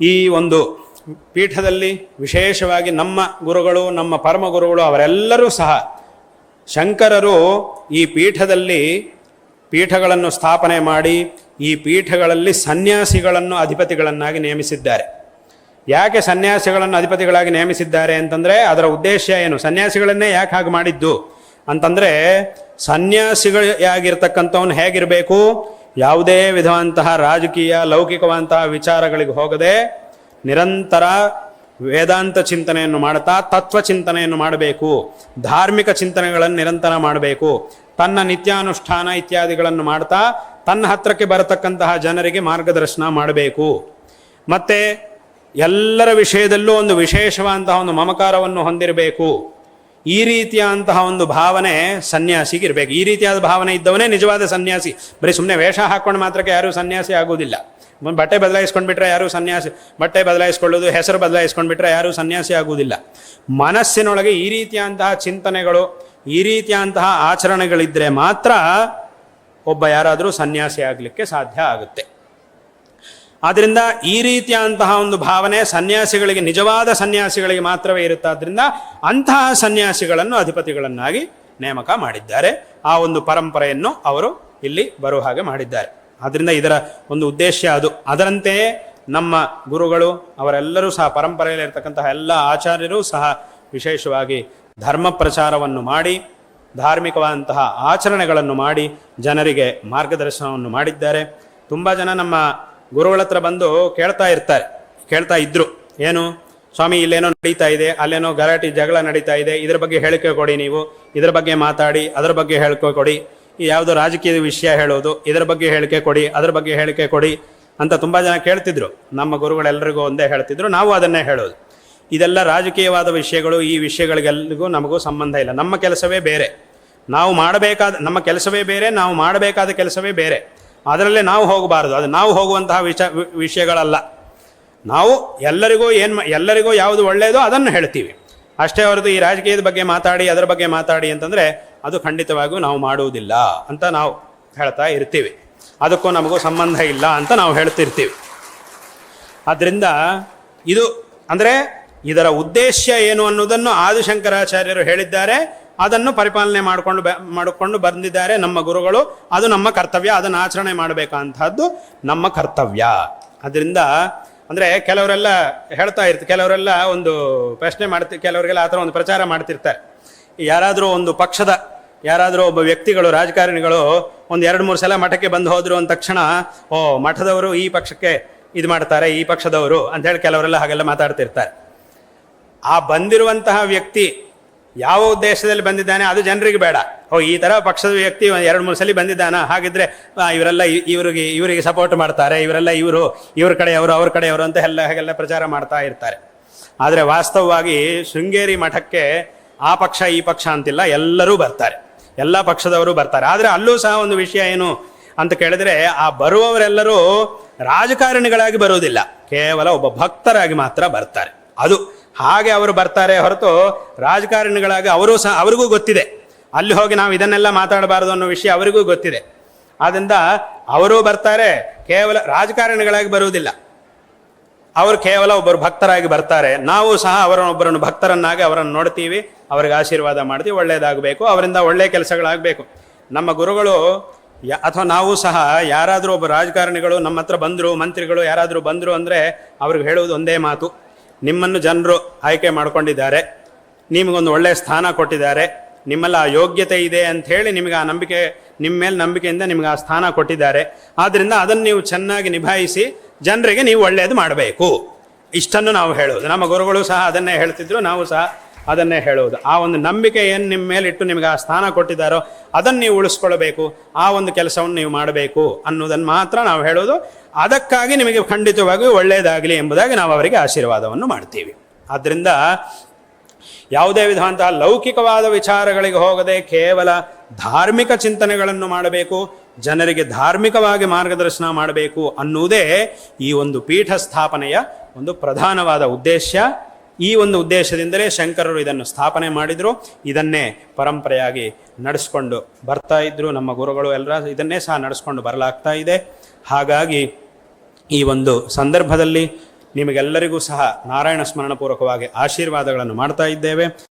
ಈ ಒಂದು ಪೀಠದಲ್ಲಿ ವಿಶೇಷವಾಗಿ ನಮ್ಮ ಗುರುಗಳು, ನಮ್ಮ ಪರಮ ಗುರುಗಳು ಅವರೆಲ್ಲರೂ ಸಹ ಶಂಕರರು ಈ ಪೀಠದಲ್ಲಿ ಪೀಠಗಳನ್ನು ಸ್ಥಾಪನೆ ಮಾಡಿ, ಈ ಪೀಠಗಳಲ್ಲಿ ಸನ್ಯಾಸಿಗಳನ್ನು ಅಧಿಪತಿಗಳನ್ನಾಗಿ ನೇಮಿಸಿದ್ದಾರೆ. ಯಾಕೆ ಸನ್ಯಾಸಿಗಳನ್ನು ಅಧಿಪತಿಗಳಾಗಿ ನೇಮಿಸಿದ್ದಾರೆ ಅಂತಂದರೆ ಅದರ ಉದ್ದೇಶ ಏನು? ಸನ್ಯಾಸಿಗಳನ್ನೇ ಯಾಕೆ ಹಾಗೆ ಮಾಡಿದ್ದು? ಅಂತಂದರೆ ಸನ್ಯಾಸಿಗಳಾಗಿರ್ತಕ್ಕಂಥವನು ಹೇಗಿರಬೇಕು? ಯಾವುದೇ ವಿಧವಂತಹ ರಾಜಕೀಯ, ಲೌಕಿಕವಂತಹ ವಿಚಾರಗಳಿಗೆ ಹೋಗದೆ ನಿರಂತರ ವೇದಾಂತ ಚಿಂತನೆಯನ್ನು ಮಾಡ್ತಾ ತತ್ವ ಚಿಂತನೆಯನ್ನು ಮಾಡಬೇಕು. ಧಾರ್ಮಿಕ ಚಿಂತನೆಗಳನ್ನು ನಿರಂತರ ಮಾಡಬೇಕು. ತನ್ನ ನಿತ್ಯಾನುಷ್ಠಾನ ಇತ್ಯಾದಿಗಳನ್ನು ಮಾಡ್ತಾ ತನ್ನ ಹತ್ರಕ್ಕೆ ಬರತಕ್ಕಂತಹ ಜನರಿಗೆ ಮಾರ್ಗದರ್ಶನ ಮಾಡಬೇಕು. ಮತ್ತೆ ಎಲ್ಲರ ವಿಷಯದಲ್ಲೂ ಒಂದು ವಿಶೇಷವಾದಂತಹ ಒಂದು ಮಮಕಾರವನ್ನು ಹೊಂದಿರಬೇಕು. ಈ ರೀತಿಯಾದಂತಹ ಒಂದು ಭಾವನೆ ಸನ್ಯಾಸಿಗೆ ಇರಬೇಕು. ಈ ರೀತಿಯಾದ ಭಾವನೆ ಇದ್ದವನೇ ನಿಜವಾದ ಸನ್ಯಾಸಿ. ಬರೀ ಸುಮ್ಮನೆ ವೇಷ ಹಾಕ್ಕೊಂಡು ಮಾತ್ರಕ್ಕೆ ಯಾರೂ ಸನ್ಯಾಸಿ ಆಗೋದಿಲ್ಲ ಬಟ್ಟೆ ಬದಲಾಯಿಸ್ಕೊಂಡ್ಬಿಟ್ರೆ ಯಾರೂ ಸನ್ಯಾಸಿ, ಬಟ್ಟೆ ಬದಲಾಯಿಸ್ಕೊಳ್ಳೋದು, ಹೆಸರು ಬದಲಾಯಿಸ್ಕೊಂಡ್ಬಿಟ್ರೆ ಯಾರೂ ಸನ್ಯಾಸಿ ಆಗುವುದಿಲ್ಲ. ಮನಸ್ಸಿನೊಳಗೆ ಈ ರೀತಿಯಾದಂತಹ ಚಿಂತನೆಗಳು, ಈ ರೀತಿಯಾದಂತಹ ಆಚರಣೆಗಳಿದ್ರೆ ಮಾತ್ರ ಒಬ್ಬ ಯಾರಾದರೂ ಸನ್ಯಾಸಿ ಆಗಲಿಕ್ಕೆ ಸಾಧ್ಯ ಆಗುತ್ತೆ. ಆದ್ದರಿಂದ ಈ ರೀತಿಯಾದಂತಹ ಒಂದು ಭಾವನೆ ಸನ್ಯಾಸಿಗಳಿಗೆ, ನಿಜವಾದ ಸನ್ಯಾಸಿಗಳಿಗೆ ಮಾತ್ರವೇ ಇರುತ್ತಾದ್ರಿಂದ ಅಂತಹ ಸನ್ಯಾಸಿಗಳನ್ನು ಅಧಿಪತಿಗಳನ್ನಾಗಿ ನೇಮಕ ಮಾಡಿದ್ದಾರೆ. ಆ ಒಂದು ಪರಂಪರೆಯನ್ನು ಅವರು ಇಲ್ಲಿ ಬರುವ ಹಾಗೆ ಮಾಡಿದ್ದಾರೆ. ಆದ್ದರಿಂದ ಇದರ ಒಂದು ಉದ್ದೇಶ ಅದು. ಅದರಂತೆಯೇ ನಮ್ಮ ಗುರುಗಳು, ಅವರೆಲ್ಲರೂ ಸಹ ಪರಂಪರೆಯಲ್ಲಿರ್ತಕ್ಕಂತಹ ಎಲ್ಲ ಆಚಾರ್ಯರು ಸಹ ವಿಶೇಷವಾಗಿ ಧರ್ಮ ಪ್ರಚಾರವನ್ನು ಮಾಡಿ, ಧಾರ್ಮಿಕವಾದಂತಹ ಆಚರಣೆಗಳನ್ನು ಮಾಡಿ ಜನರಿಗೆ ಮಾರ್ಗದರ್ಶನವನ್ನು ಮಾಡಿದ್ದಾರೆ. ತುಂಬ ಜನ ನಮ್ಮ ಗುರುಗಳ ಹತ್ರ ಬಂದು ಕೇಳ್ತಾ ಇರ್ತಾರೆ. ಕೇಳ್ತಾ ಇದ್ರು. ಏನು? ಸ್ವಾಮಿ, ಇಲ್ಲೇನೋ ನಡೀತಾ ಇದೆ, ಅಲ್ಲೇನೋ ಗಲಾಟೆ, ಜಗಳ ನಡೀತಾ ಇದೆ, ಇದ್ರ ಬಗ್ಗೆ ಹೇಳಿಕೆ ಕೊಡಿ ನೀವು. ಇದ್ರ ಬಗ್ಗೆ ಮಾತಾಡಿ, ಅದರ ಬಗ್ಗೆ ಹೇಳಿಕೆ ಕೊಡಿ. ಯಾವುದೋ ರಾಜಕೀಯದ ವಿಷಯ ಹೇಳೋದು, ಇದರ ಬಗ್ಗೆ ಹೇಳಿಕೆ ಕೊಡಿ, ಅದರ ಬಗ್ಗೆ ಹೇಳಿಕೆ ಕೊಡಿ ಅಂತ ತುಂಬ ಜನ ಕೇಳ್ತಿದ್ರು. ನಮ್ಮ ಗುರುಗಳೆಲ್ಲರಿಗೂ ಒಂದೇ ಹೇಳ್ತಿದ್ರು, ನಾವು ಅದನ್ನೇ ಹೇಳೋದು. ಇದೆಲ್ಲ ರಾಜಕೀಯವಾದ ವಿಷಯಗಳು, ಈ ವಿಷಯಗಳಿಗೆಲ್ಲರಿಗೂ ನಮಗೂ ಸಂಬಂಧ ಇಲ್ಲ. ನಮ್ಮ ಕೆಲಸವೇ ಬೇರೆ. ನಾವು ಮಾಡಬೇಕಾದ, ನಮ್ಮ ಕೆಲಸವೇ ಬೇರೆ, ನಾವು ಮಾಡಬೇಕಾದ ಕೆಲಸವೇ ಬೇರೆ. ಅದರಲ್ಲೇ ನಾವು ಹೋಗಬಾರದು. ಅದು ನಾವು ಹೋಗುವಂತಹ ವಿಷ ವಿಷಯಗಳಲ್ಲ. ನಾವು ಎಲ್ಲರಿಗೂ ಏನು ಎಲ್ಲರಿಗೂ ಯಾವುದು ಒಳ್ಳೆಯದೋ ಅದನ್ನು ಹೇಳ್ತೀವಿ. ಅಷ್ಟೇ ಹೊರತು ಈ ರಾಜಕೀಯದ ಬಗ್ಗೆ ಮಾತಾಡಿ, ಅದರ ಬಗ್ಗೆ ಮಾತಾಡಿ ಅಂತಂದರೆ ಅದು ಖಂಡಿತವಾಗಿಯೂ ನಾವು ಮಾಡುವುದಿಲ್ಲ ಅಂತ ನಾವು ಹೇಳ್ತಾ ಇರ್ತೀವಿ. ಅದಕ್ಕೂ ನಮಗೂ ಸಂಬಂಧ ಇಲ್ಲ ಅಂತ ನಾವು ಹೇಳ್ತಿರ್ತೀವಿ. ಆದ್ದರಿಂದ ಇದು ಅಂದರೆ ಇದರ ಉದ್ದೇಶ ಏನು ಅನ್ನೋದನ್ನು ಆದಿಶಂಕರಾಚಾರ್ಯರು ಹೇಳಿದ್ದಾರೆ. ಅದನ್ನು ಪರಿಪಾಲನೆ ಮಾಡಿಕೊಂಡು ಮಾಡಿಕೊಂಡು ಬಂದಿದ್ದಾರೆ ನಮ್ಮ ಗುರುಗಳು. ಅದು ನಮ್ಮ ಕರ್ತವ್ಯ, ಅದನ್ನು ಆಚರಣೆ ಮಾಡಬೇಕಂತಹದ್ದು ನಮ್ಮ ಕರ್ತವ್ಯ. ಅದರಿಂದ ಅಂದರೆ ಕೆಲವರೆಲ್ಲ ಹೇಳ್ತಾ ಇರ್ತಾರೆ ಕೆಲವರೆಲ್ಲ ಒಂದು ಪ್ರಶ್ನೆ ಮಾಡ್ತಿ, ಕೆಲವರಿಗೆಲ್ಲ ಆ ಥರ ಒಂದು ಪ್ರಚಾರ ಮಾಡ್ತಿರ್ತಾರೆ. ಯಾರಾದರೂ ಒಂದು ಪಕ್ಷದ, ಯಾರಾದರೂ ಒಬ್ಬ ವ್ಯಕ್ತಿಗಳು, ರಾಜಕಾರಣಿಗಳು ಒಂದು ಎರಡು ಮೂರು ಸಲ ಮಠಕ್ಕೆ ಬಂದು ಹೋದರು ಅಂದ ತಕ್ಷಣ, ಓ, ಮಠದವರು ಈ ಪಕ್ಷಕ್ಕೆ ಇದು ಮಾಡ್ತಾರೆ, ಈ ಪಕ್ಷದವರು ಅಂತ ಹೇಳಿ ಕೆಲವರೆಲ್ಲ ಹಾಗೆಲ್ಲ ಮಾತಾಡ್ತಿರ್ತಾರೆ. ಆ ಬಂದಿರುವಂತಹ ವ್ಯಕ್ತಿ ಯಾವ ಉದ್ದೇಶದಲ್ಲಿ ಬಂದಿದ್ದಾನೆ ಅದು ಜನರಿಗೆ ಬೇಡ. ಓ, ಈ ಥರ ಪಕ್ಷದ ವ್ಯಕ್ತಿ ಎರಡು ಮೂರು ಸಲ ಬಂದಿದ್ದಾನ. ಹಾಗಿದ್ರೆ ಇವರೆಲ್ಲ ಇವರಿಗೆ ಇವರಿಗೆ ಸಪೋರ್ಟ್ ಮಾಡ್ತಾರೆ. ಇವರೆಲ್ಲ ಇವರು ಇವ್ರ ಕಡೆಯವರು, ಅವ್ರ ಕಡೆಯವರು ಅಂತ ಎಲ್ಲ ಹಾಗೆಲ್ಲ ಪ್ರಚಾರ ಮಾಡ್ತಾ ಇರ್ತಾರೆ. ಆದರೆ ವಾಸ್ತವವಾಗಿ ಶೃಂಗೇರಿ ಮಠಕ್ಕೆ ಆ ಪಕ್ಷ, ಈ ಪಕ್ಷ ಅಂತಿಲ್ಲ. ಎಲ್ಲರೂ ಬರ್ತಾರೆ. ಎಲ್ಲ ಪಕ್ಷದವರು ಬರ್ತಾರೆ. ಆದರೆ ಅಲ್ಲೂ ಸಹ ಒಂದು ವಿಷಯ ಏನು ಅಂತ ಕೇಳಿದ್ರೆ, ಆ ಬರುವವರೆಲ್ಲರೂ ರಾಜಕಾರಣಿಗಳಾಗಿ ಬರುವುದಿಲ್ಲ. ಕೇವಲ ಒಬ್ಬ ಭಕ್ತರಾಗಿ ಮಾತ್ರ ಬರ್ತಾರೆ. ಅದು ಹಾಗೆ ಅವರು ಬರ್ತಾರೆ ಹೊರತು ರಾಜಕಾರಣಿಗಳಾಗಿ ಅವರು ಸಹ ಅವರಿಗೂ ಗೊತ್ತಿದೆ. ಅಲ್ಲಿ ಹೋಗಿ ನಾವು ಇದನ್ನೆಲ್ಲ ಮಾತಾಡಬಾರದು ಅನ್ನೋ ವಿಷಯ ಅವರಿಗೂ ಗೊತ್ತಿದೆ. ಆದ್ದರಿಂದ ಅವರು ಬರ್ತಾರೆ, ಕೇವಲ ರಾಜಕಾರಣಿಗಳಾಗಿ ಬರುವುದಿಲ್ಲ. ಅವರು ಕೇವಲ ಒಬ್ಬರು ಭಕ್ತರಾಗಿ ಬರ್ತಾರೆ. ನಾವು ಸಹ ಅವರನ್ನೊಬ್ಬರನ್ನು ಭಕ್ತರನ್ನಾಗಿ ಅವರನ್ನು ನೋಡ್ತೀವಿ, ಅವರಿಗೆ ಆಶೀರ್ವಾದ ಮಾಡ್ತೀವಿ, ಒಳ್ಳೆಯದಾಗಬೇಕು, ಅವರಿಂದ ಒಳ್ಳೆಯ ಕೆಲಸಗಳಾಗಬೇಕು. ನಮ್ಮ ಗುರುಗಳು ಅಥವಾ ನಾವು ಸಹ ಯಾರಾದರೂ ಒಬ್ಬ ರಾಜಕಾರಣಿಗಳು ನಮ್ಮ ಹತ್ರ ಬಂದರು, ಮಂತ್ರಿಗಳು ಯಾರಾದರೂ ಬಂದರು ಅಂದರೆ ಅವ್ರಿಗೆ ಹೇಳುವುದು ಒಂದೇ ಮಾತು. ನಿಮ್ಮನ್ನು ಜನರು ಆಯ್ಕೆ ಮಾಡಿಕೊಂಡಿದ್ದಾರೆ. ನಿಮಗೊಂದು ಒಳ್ಳೆಯ ಸ್ಥಾನ ಕೊಟ್ಟಿದ್ದಾರೆ. ನಿಮ್ಮಲ್ಲಿ ಆ ಯೋಗ್ಯತೆ ಇದೆ ಅಂತ ಹೇಳಿ ನಿಮಗೆ ಆ ನಂಬಿಕೆ, ನಿಮ್ಮ ಮೇಲೆ ನಂಬಿಕೆಯಿಂದ ನಿಮಗೆ ಆ ಸ್ಥಾನ ಕೊಟ್ಟಿದ್ದಾರೆ. ಆದ್ದರಿಂದ ಅದನ್ನು ನೀವು ಚೆನ್ನಾಗಿ ನಿಭಾಯಿಸಿ ಜನರಿಗೆ ನೀವು ಒಳ್ಳೆಯದು ಮಾಡಬೇಕು. ಇಷ್ಟನ್ನು ನಾವು ಹೇಳೋದು. ನಮ್ಮ ಗುರುಗಳು ಸಹ ಅದನ್ನೇ ಹೇಳ್ತಿದ್ರು. ನಾವು ಸಹ ಅದನ್ನೇ ಹೇಳುವುದು. ಆ ಒಂದು ನಂಬಿಕೆ ಏನು ನಿಮ್ಮ ಮೇಲೆ ಇಟ್ಟು ನಿಮಗೆ ಆ ಸ್ಥಾನ ಕೊಟ್ಟಿದ್ದಾರೋ ಅದನ್ನು ನೀವು ಉಳಿಸ್ಕೊಳ್ಬೇಕು. ಆ ಒಂದು ಕೆಲಸವನ್ನು ನೀವು ಮಾಡಬೇಕು ಅನ್ನೋದನ್ನು ಮಾತ್ರ ನಾವು ಹೇಳೋದು ಅದಕ್ಕಾಗಿ ನಿಮಗೆ ಖಂಡಿತವಾಗಿಯೂ ಒಳ್ಳೆಯದಾಗಲಿ ಎಂಬುದಾಗಿ ನಾವು ಅವರಿಗೆ ಆಶೀರ್ವಾದವನ್ನು ಮಾಡ್ತೀವಿ. ಆದ್ದರಿಂದ ಯಾವುದೇ ವಿಧವಂತಹ ಲೌಕಿಕವಾದ ವಿಚಾರಗಳಿಗೆ ಹೋಗದೆ ಕೇವಲ ಧಾರ್ಮಿಕ ಚಿಂತನೆಗಳನ್ನು ಮಾಡಬೇಕು, ಜನರಿಗೆ ಧಾರ್ಮಿಕವಾಗಿ ಮಾರ್ಗದರ್ಶನ ಮಾಡಬೇಕು ಅನ್ನುವುದೇ ಈ ಒಂದು ಪೀಠ ಸ್ಥಾಪನೆಯ ಒಂದು ಪ್ರಧಾನವಾದ ಉದ್ದೇಶ. ಈ ಒಂದು ಉದ್ದೇಶದಿಂದಲೇ ಶಂಕರರು ಇದನ್ನು ಸ್ಥಾಪನೆ ಮಾಡಿದರು. ಇದನ್ನೇ ಪರಂಪರೆಯಾಗಿ ನಡೆಸ್ಕೊಂಡು ಬರ್ತಾ ಇದ್ರು. ನಮ್ಮ ಗುರುಗಳು ಎಲ್ಲರ ಇದನ್ನೇ ಸಹ ನಡೆಸ್ಕೊಂಡು ಬರಲಾಗ್ತಾ ಇದೆ. ಹಾಗಾಗಿ ಈ ಒಂದು ಸಂದರ್ಭದಲ್ಲಿ ನಿಮಗೆಲ್ಲರಿಗೂ ಸಹ ನಾರಾಯಣ ಸ್ಮರಣಪೂರ್ವಕವಾಗಿ ಆಶೀರ್ವಾದಗಳನ್ನು ಮಾಡ್ತಾ ಇದ್ದೇವೆ.